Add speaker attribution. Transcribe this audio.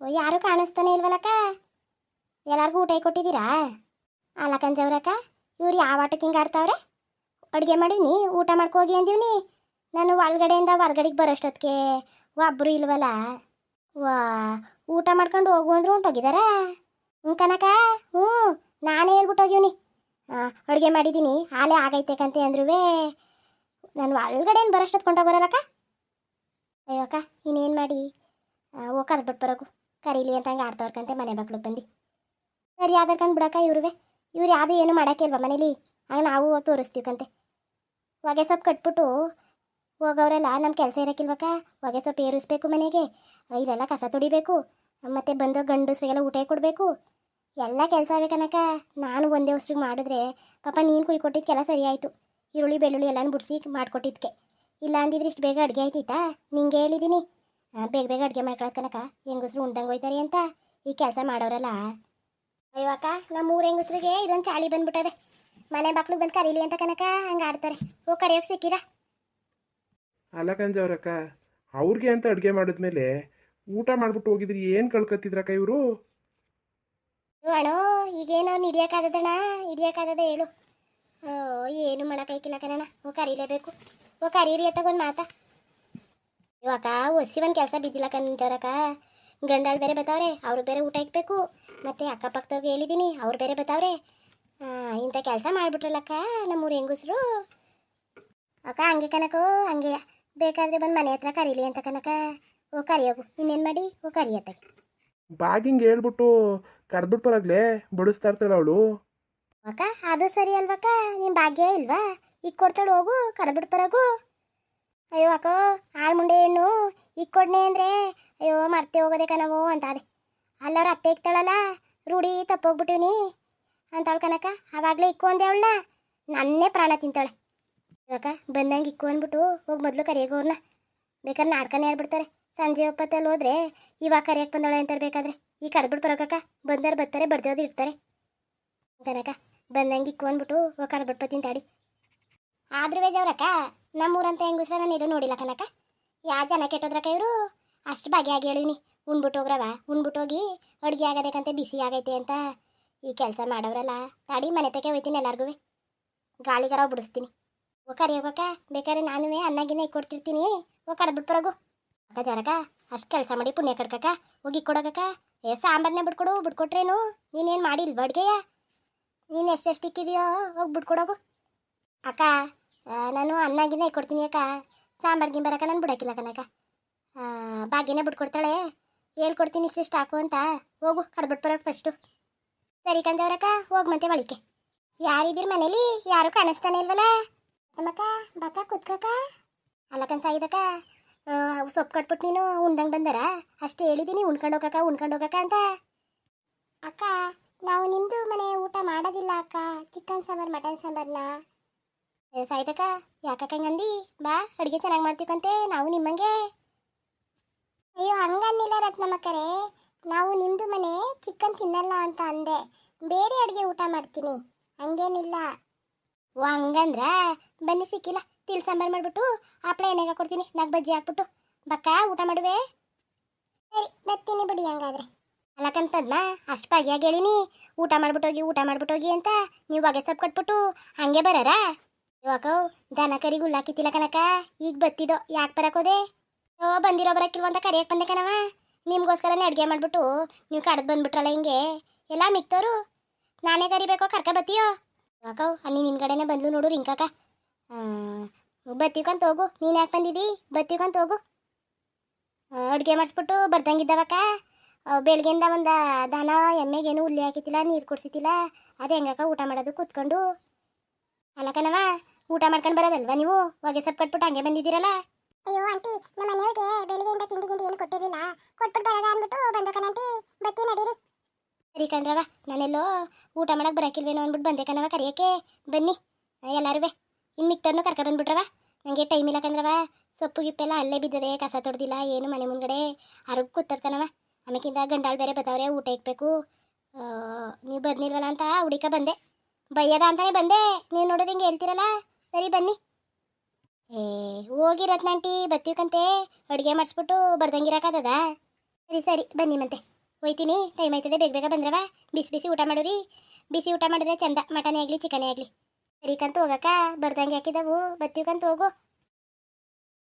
Speaker 1: ಯಾರು ಕಾಣಿಸ್ತಾನೆ ಇಲ್ವಲ್ಲಕ್ಕ ಎಲ್ಲಾರ್ಗೂ ಊಟ ಕೊಟ್ಟಿದ್ದೀರಾ? ಅಲ್ಲ ಕಂಜವ್ರಕ್ಕ ಇವ್ರು ಯಾವ ಆಟಕ್ಕೆ ಹಿಂಗೆ ಆಡ್ತಾವ್ರೆ? ಅಡುಗೆ ಮಾಡೀನಿ, ಊಟ ಮಾಡ್ಕೋಗಿ ಅಂದೀವಿ ಅಂದೀವ್ನಿ. ನಾನು ಒಳಗಡೆಯಿಂದ ಹೊರ್ಗಡೆಗೆ ಬರೋಷ್ಟೊತ್ತಿಗೆ ಒಬ್ಬರು ಇಲ್ವಲ್ಲ? ವಾ, ಊಟ ಮಾಡ್ಕೊಂಡು ಹೋಗು ಅಂದ್ರು ಹೊಂಟೋಗಿದಾರ ಹ್ಞೂ ಕನಕ, ಹ್ಞೂ, ನಾನೇ ಹೇಳ್ಬಿಟ್ಟು ಹೋಗಿವ್ನಿ. ಅಡುಗೆ ಮಾಡಿದ್ದೀನಿ, ಹಾಲೇ ಆಗೈತೆ ಕಂತೆ ಅಂದ್ರೂ ನಾನು ಒಳಗಡೆಯಿಂದ ಬರೋಷ್ಟೊತ್ತು ಕೊಂಡೋಗೋರಲ್ಲಕ್ಕ ಅಯ್ಯೋ ಅಕ್ಕ, ಇನ್ನೇನು ಮಾಡಿ? ಓ ಕರೆದ್ಬಿಟ್ಟು ಬರೋಕು. ಕರೀಲಿ ಅಂತ ಹಂಗೆ ಆಡ್ತವ್ರಕಂತೆ ಮನೆ ಮಕ್ಳು ಬಂದು. ಸರಿ ಆದರ್ಕಂದು ಬಿಡಕ್ಕ ಇವ್ರುವೆ. ಇವ್ರು ಯಾವುದು ಏನು ಮಾಡೋಕ್ಕಿಲ್ವ ಮನೇಲಿ? ಹಂಗೆ ನಾವು ತೋರಿಸ್ತೀವಕಂತೆ. ಹೊಗೆ ಸೊಪ್ಪು ಕಟ್ಬಿಟ್ಟು ಹೋಗೋರೆಲ್ಲ ನಮ್ಮ ಕೆಲಸ ಇರೋಕ್ಕಿಲ್ವಕ್ಕ? ಹೊಗೆ ಸೊಪ್ಪು ಏರಿಸ್ಬೇಕು ಮನೆಗೆ. ಇಲ್ಲೆಲ್ಲ ಕಸ ತುಡಿಬೇಕು. ಮತ್ತು ಬಂದು ಗಂಡಸ್ರಿಗೆಲ್ಲ ಊಟ ಕೊಡಬೇಕು. ಎಲ್ಲ ಕೆಲಸ ಕನಕ ನಾನು ಒಂದೇ ಹೊಸ್ರಿಗೆ ಮಾಡಿದ್ರೆ ಪಾಪ ನೀನು ಕುಯ್ಕೊಟ್ಟಿದ್ದು ಕೆಲಸ ಸರಿ ಆಯಿತು ಈರುಳ್ಳಿ, ಬೆಳ್ಳುಳ್ಳಿ ಎಲ್ಲನೂ ಬಿಡಿಸಿ ಮಾಡಿಕೊಟ್ಟಿದ್ಕೆ. ಇಲ್ಲ ಅಂದಿದ್ರೆ ಇಷ್ಟು ಬೇಗ ಅಡುಗೆ ಆಯ್ತೈತಾ? ನಿಂಗೆ ಹೇಳಿದ್ದೀನಿ ಬೇಗ ಬೇಗ ಅಡುಗೆ ಮಾಡ್ಕೊಳತ್ ಕನಕ ಹೆಂಗಸ್ರು ಉಂಡಂಗೆ ಹೋಯ್ತಾರೆ ಅಂತ ಈ ಕೆಲಸ ಮಾಡೋರಲ್ಲ. ಅಯ್ಯೋ ಅಕ್ಕ ನಮ್ಮ ಊರ ಹೆಂಗಸ್ರಿಗೆ ಇದೊಂದು ಚಾಳಿ ಬಂದ್ಬಿಟ್ಟದೆ. ಮನೆ ಮಕ್ಳು ಬಂದು ಕರೀಲಿ ಅಂತ ಕನಕ ಹಂಗೆ ಆಡ್ತಾರೆ. ಓ ಕರೆಯೋಕೆ ಸಿಕ್ಕಿರ?
Speaker 2: ಅಲ್ಲ ಕಂಜವ್ರಕ್ಕ ಅವ್ರಿಗೆ ಅಂತ ಅಡುಗೆ ಮಾಡಿದ್ಮೇಲೆ ಊಟ ಮಾಡ್ಬಿಟ್ಟು ಹೋಗಿದ್ರಿ ಏನು ಕಳ್ಕೊತಿದ್ರಕ್ಕ ಇವರು?
Speaker 1: ಅಣ್ಣ ಈಗೇನು ಅವ್ನು ಹಿಡಿಯೋಕ್ಕಾಗದಣ್ಣ ಹಿಡಿಯೋಕ್ಕಾಗದ ಹೇಳು. ಓ ಏನು ಮಾಡೋಕ್ಕಾಯ್ಕಿಲ್ಲ ಕಣಣ್ಣ. ಓ ಕರೀಲೇಬೇಕು. ಓ ಕರೀರಿ ಎತ್ತಗೊಂದು ಮಾತಾ. ಇವಾಗ ಒಸಿ ಒಂದು ಕೆಲಸ ಬಿದ್ದಿಲ್ಲ ಕಂಜರಕ್ಕ ಗಂಡಾಳು ಬೇರೆ ಬತ್ತಾವ್ರೆ ಅವ್ರು ಬೇರೆ ಊಟ ಇಕ್ಬೇಕು. ಮತ್ತು ಅಕ್ಕಪಕ್ಕದವ್ರಿಗೆ ಹೇಳಿದ್ದೀನಿ ಅವ್ರು ಬೇರೆ ಬತ್ತಾವ್ರೆ ಇಂಥ ಕೆಲಸ ಮಾಡಿಬಿಟ್ರಲ್ಲಕ್ಕ ನಮ್ಮೂರು ಹೆಂಗಸ್ರು. ಅಕ್ಕ ಹಂಗೆ ಕನಕೋ ಹಂಗೆ. ಬೇಕಾದ್ರೆ ಬಂದು ಮನೆ ಹತ್ರ ಕರೀಲಿ ಅಂತ ಕನಕ ಓ ಕರಿಯೋಗು ಇನ್ನೇನು ಮಾಡಿ? ಓ ಕರಿಯತ್ತೆ
Speaker 2: ಬಾಗಿಂಗ್ ಹೇಳ್ಬಿಟ್ಟು ಕರೆದ್ಬಿಟ್ಟು ಬರಾಗ್ಲೇ ಬಡಿಸ್ತಾ ಇರ್ತಾಳೆ ಅವಳು.
Speaker 1: ಅಕ್ಕ ಅದು ಸರಿ ಅಲ್ವಕ್ಕ? ನಿಮ್ಮ ಭಾಗ್ಯ ಇಲ್ವಾ? ಈಗ ಕೊಡ್ತಾಳು ಹೋಗು ಕರೆದ್ಬಿಟ್ಟು ಬರೋಗು ಅಯ್ಯೋ ಅಕ್ಕೋ ಮುಂಡೆ ಹೆಣ್ಣು ಕೊಡ್ನೆ ಅಂದರೆ, ಅಯ್ಯೋ ಮರ್ತೆ ಹೋಗೋದೆ ಕಣವು ಅಂತ ಅಲ್ಲವ್ರ ಅತ್ತೆ ಇಕ್ತಾಳಲ್ಲ ರೂಢಿ ತಪ್ಪೋಗ್ಬಿಟ್ಟಿವ್ನಿ ಅಂತಾಳು ಕನಕ. ಅವಾಗಲೇ ಇಕ್ಕು ಅಂದೆ ಅವಳನ್ನ. ನನ್ನೇ ಪ್ರಾಣ ತಿಂತಾಳೆ. ಇವಾಗ ಬಂದಂಗೆ ಇಕ್ಕು ಅಂದ್ಬಿಟ್ಟು ಹೋಗಿ ಮೊದಲು ಕರಿಯೋಗವ್ರನ್ನ ಬೇಕಾದ್ರೆ ನಾಡ್ಕನೇ ಹೇಳ್ಬಿಡ್ತಾರೆ. ಸಂಜೆ ಒಪ್ಪತ್ತಲ್ಲಿ ಹೋದ್ರೆ ಇವಾಗ ಕರಿಯಕ್ಕೆ ಬಂದವಳೆ ಅಂತಾರೆ ಬೇಕಾದ್ರೆ. ಈ ಕಡ್ಬಿಟ್ಟು ಬರೋಕಕ್ಕ ಬಂದವ್ರು ಬರ್ತಾರೆ, ಬರ್ದೋದು ಇರ್ತಾರೆ. ಕನಕ, ಬಂದಂಗೆ ಇಕ್ಕು ಅಂದ್ಬಿಟ್ಟು ಹೋಗಿ ಕಡ್ಬಿಟ್ಟು ತಿಂತಾಳಿ ತಾಡಿ ಆದ್ರೂ ಬೇಜವ್ರಕ್ಕ ನಮ್ಮೂರಂತ ಹೆಂಗಸ್ರ ನಾನು ಇದು ನೋಡಿಲ್ಲ ಕನಕ ಯಾ ಜನ ಕೆಟ್ಟೋದ್ರಕ್ಕ ಇವರು? ಅಷ್ಟು ಬಗೆಯಾಗಿ ಹೇಳಿವ್ನಿ ಉಣ್ಬಿಟ್ಟು ಹೋಗ್ರವ. ಉಣ್ಬಿಟ್ಟು ಹೋಗಿ ಅಡುಗೆ ಆಗೋದಕ್ಕಂತ ಬಿಸಿ ಆಗೈತೆ ಅಂತ ಈ ಕೆಲಸ ಮಾಡೋರಲ್ಲ ತಾಡಿ ಮನೆ ತಕ್ಕೆ ಹೋಯ್ತೀನಿ ಎಲ್ಲರಿಗೂ ಗಾಳಿಗಾರ ಬಿಡಿಸ್ತೀನಿ. ಓ ಕರಿಯೋಗಕ್ಕ ಬೇಕಾದ್ರೆ ನಾನುವೇ ಅನ್ನಗಿನ್ನ ಕೊಡ್ತಿರ್ತೀನಿ. ಓ ಬಿಟ್ಟರಗು ಅಕ್ಕ ಜರಕ ಅಷ್ಟು ಕೆಲಸ ಮಾಡಿ ಪುಣ್ಯ ಕಡ್ಕಕ್ಕ ಹೋಗಿ ಕೊಡೋಕಕ್ಕ ಏ ಸಾಂಬಾರನ್ನೇ ಬಿಟ್ಕೊಡು, ಬಿಟ್ಕೊಟ್ರೇನು? ನೀನೇನು ಮಾಡಿಲ್ವ ಅಡುಗೆಯ? ನೀನು ಎಷ್ಟೆಷ್ಟು ಇಕ್ಕಿದೆಯೋ ಹೋಗಿ ಬಿಟ್ಕೊಡೋಗು. ಅಕ್ಕ ಆ, ಅನ್ನ ಗಿನ್ನ ಕೊಡ್ತೀನಿ ಅಕ್ಕ. ಸಾಂಬಾರ್ ಗಿಂಬರಕ್ಕ ನಾನು ಬಿಡೋಕ್ಕಿಲ್ಲ ಕನಕ ಭಾಗ್ಯನೇ ಬಿಟ್ಕೊಡ್ತಾಳೆ ಹೇಳ್ಕೊಡ್ತೀನಿ ಇಷ್ಟಿಷ್ಟು ಹಾಕು ಅಂತ. ಹೋಗು ಕಡ್ಬಿಟ್ಟು ಬರೋಕೆ ಫಸ್ಟು ಸರಿ ಕಂದವ್ರಕ್ಕ ಹೋಗಿ ಮತ್ತೆ ಮಳಿಕೆ. ಯಾರಿದ್ದೀರಿ ಮನೇಲಿ? ಯಾರು ಕಾಣಿಸ್ತಾನೆ ಇಲ್ವಲ್ಲ? ಅಮ್ಮಕ್ಕ ಬಕ್ಕ ಕುತ್ಕಕ್ಕ ಅಲ್ಲ ಕನ್ಸಾಗಿದಕ್ಕ ಸೊಪ್ಪು ಕಟ್ಬಿಟ್ಟು ನೀನು ಉಂಡಂಗೆ ಬಂದಾರ? ಅಷ್ಟೇ ಹೇಳಿದ್ದೀನಿ ಉಣ್ಕೊಂಡು ಹೋಗಕ್ಕ ಉಣ್ಕೊಂಡು ಹೋಗಕ್ಕ ಅಂತ. ಅಕ್ಕ ನಾವು ನಿಮ್ಮದು ಮನೆ ಊಟ ಮಾಡೋದಿಲ್ಲ ಅಕ್ಕ. ಚಿಕನ್ ಸಾಂಬಾರು ಮಟನ್ ಸಾಂಬಾರ್ನ. ಸಾಯ್ತಕ್ಕ ಯಾಕಕ್ಕ ಹಂಗಂದಿ? ಬಾ, ಅಡುಗೆ ಚೆನ್ನಾಗಿ ಮಾಡ್ತೀಕಂತೆ, ನಾವು ನಿಮ್ಮಂಗೆ. ಅಯ್ಯೋ, ಹಂಗನ್ನಿಲ್ಲ ರತ್ನಮ್ಮಕ್ಕರೇ ನಾವು ನಿಮ್ಮದು ಮನೆ ಚಿಕನ್ ತಿನ್ನಲ್ಲ ಅಂತ ಅಂದೆ. ಬೇರೆ ಅಡುಗೆ ಊಟ ಮಾಡ್ತೀನಿ. ಹಂಗೇನಿಲ್ಲ. ಓ, ಹಂಗಂದ್ರ? ಬನ್ನಿ, ಸಿಕ್ಕಿಲ್ಲ. ತಿಳಿ ಸಾಂಬಾರು ಮಾಡಿಬಿಟ್ಟು ಹಪ್ಪಳ ಎಣ್ಣೆಗೆ ಹಾಕೊಡ್ತೀನಿ ನಾಲ್ಕು ಬಜ್ಜಿ ಹಾಕ್ಬಿಟ್ಟು. ಬಕ್ಕ, ಊಟ ಮಾಡುವೆ? ಸರಿ, ಬರ್ತೀನಿ ಬಿಡಿ ಹಂಗಾದ್ರೆ. ಅಲ್ಲಕಂತದ್ನ ಅಷ್ಟು ಬಗೆಯಾಗಿ ಹೇಳಿನಿ. ಊಟ ಮಾಡ್ಬಿಟ್ಟು ಹೋಗಿ ಊಟ ಮಾಡ್ಬಿಟ್ಟು ಹೋಗಿ ಅಂತ, ನೀವು ಬಗೆ ಸೊಪ್ಪು ಕಟ್ಬಿಟ್ಟು, ಹಂಗೆ ಬರಾರ? ಇವಾಗ ದನ ಕರಿ ಗುಲ್ಲಾಕಿತ್ತಿಲ್ಲ ಕನಕ ಈಗ ಬತ್ತಿದೋ, ಯಾಕೆ ಬರಕೋದೆ? ಓ ಬಂದಿರೋ ಬರಕ್ಕಿಲ್ವ ಅಂತ ಕರಿಯಕ್ಕೆ ಬಂದೆ ಕಣವ ನಿಮ್ಗೋಸ್ಕರನೇ ಅಡುಗೆ ಮಾಡ್ಬಿಟ್ಟು ನೀವು ಕಡ್ದು ಬಂದ್ಬಿಟ್ರಲ್ಲ ಹಿಂಗೆ. ಎಲ್ಲ ಮಿಕ್ತೋರು ನಾನೇ ಕರಿಬೇಕೋ, ಕರ್ಕ ಬತ್ತೀಯೋ? ಯಾಕವ್ ಅಲ್ಲಿ ನಿನ್ಗಡೆನೆ ಬಂದ್ಲು ನೋಡು ರಿಂಕಾಕ ಬತ್ತಿಕೊಂತ ಹೋಗು. ನೀನು ಯಾಕೆ ಬಂದಿದ್ದಿ ಬತ್ತಿಕೊಂತ ಹೋಗು. ಅಡುಗೆ ಮಾಡಿಸ್ಬಿಟ್ಟು ಬರ್ದಂಗಿದ್ದವಕ್ಕ. ಬೆಳಗ್ಗೆಯಿಂದ ಒಂದು ದನ, ಎಮ್ಮೆಗೇನು ಹುಲ್ಲಿ ಹಾಕಿತಿಲ್ಲ ನೀರು ಕುಡಿಸಿತಿಲ್ಲ ಅದು ಹೆಂಗಕ್ಕ ಊಟ ಮಾಡೋದು ಕೂತ್ಕೊಂಡು? ಅಲ್ಲ ಊಟ ಮಾಡ್ಕೊಂಡು ಬರೋದಲ್ವ ನೀವು? ಹೊಗೆ ಸೊಪ್ಪು ಕಟ್ಬಿಟ್ಟು ಹಂಗೆ ಬಂದಿದ್ದೀರಲ್ಲ?
Speaker 3: ಅಯ್ಯೋ ಆಂಟಿ ನಮ್ಮ ಮನೆಯವ್ರಿಗೆ ಬೆಳಿಗ್ಗೆಯಿಂದ ತಿಂಡಿ ಗಿಂಡಿ ಏನು ಕೊಟ್ಟಿರಲಿಲ್ಲ. ಕೊಟ್ಬಿಟ್ಟು ಬರೋದ ಅಂದ್ಬಿಟ್ಟು ಬಂದ ಕಣಂಟಿ ಬತ್ತಿ ನಡೀರಿ.
Speaker 1: ಸರಿ ಕಣ್ರವ ನಾನೆಲ್ಲೋ ಊಟ ಮಾಡಕ್ಕೆ ಬರೋಕ್ಕಿಲ್ವೇನೋ ಅಂದ್ಬಿಟ್ಟು ಬಂದೆ ಕಣವ ಕರಿಯೋಕ್ಕೆ. ಬನ್ನಿ ಎಲ್ಲಾರು ಇನ್ನು ಮಿಕ್ತರ್ನು ಕರ್ಕ ಬಂದ್ಬಿಟ್ರವ? ನನಗೆ ಟೈಮ್ ಇಲ್ಲ ಕಣ್ರವ. ಸೊಪ್ಪು ಗಿಪ್ಪೆಲ್ಲ ಅಲ್ಲೇ ಬಿದ್ದದೆ ಕಸ ತೊಡ್ದಿಲ್ಲ ಏನು ಮನೆ ಮುಂದ್ಗಡೆ. ಅರಗ್ ಕೂತದ ಕಣವ. ಆಮೇಕಿಂದ ಗಂಡಾಳು ಬೇರೆ ಬತ್ತವ್ರೆ ಊಟ ಇಕ್ಬೇಕು. ನೀವು ಬರ್ನಿಲ್ವಲ್ಲ ಅಂತ ಹುಡಿಕ ಬಂದೆ. ಬೈಯದ ಅಂತಾನೆ ಬಂದೆ. ನೀವು ನೋಡೋದು ಹಿಂಗೆ ಹೇಳ್ತೀರಲ್ಲ? ಸರಿ, ಬನ್ನಿ. ಏ, ಹೋಗಿ ರತ್ನಾಂಟಿ ಬತ್ತೀವಂತೆ ಅಡುಗೆ ಮಾಡಿಸ್ಬಿಟ್ಟು ಬರ್ದಂಗಿರಕ್ಕಾಗದ ಸರಿ ಸರಿ, ಬನ್ನಿ ಮತ್ತೆ. ಹೋಯ್ತೀನಿ. ಟೈಮ್ ಆಯ್ತದೆ, ಬೇಗ ಬೇಗ ಬಂದ್ರವ. ಬಿಸಿ ಬಿಸಿ ಊಟ ಮಾಡೋರಿ. ಬಿಸಿ ಊಟ ಮಾಡಿದ್ರೆ ಚಂದ. ಮಟನೇ ಆಗಲಿ, ಚಿಕನೇ ಆಗಲಿ. ಸರಿ ಕಂತ ಹೋಗಕ್ಕ. ಬರ್ದಂಗೆ ಹಾಕಿದವು. ಬತ್ತೀವಿ ಹೋಗು.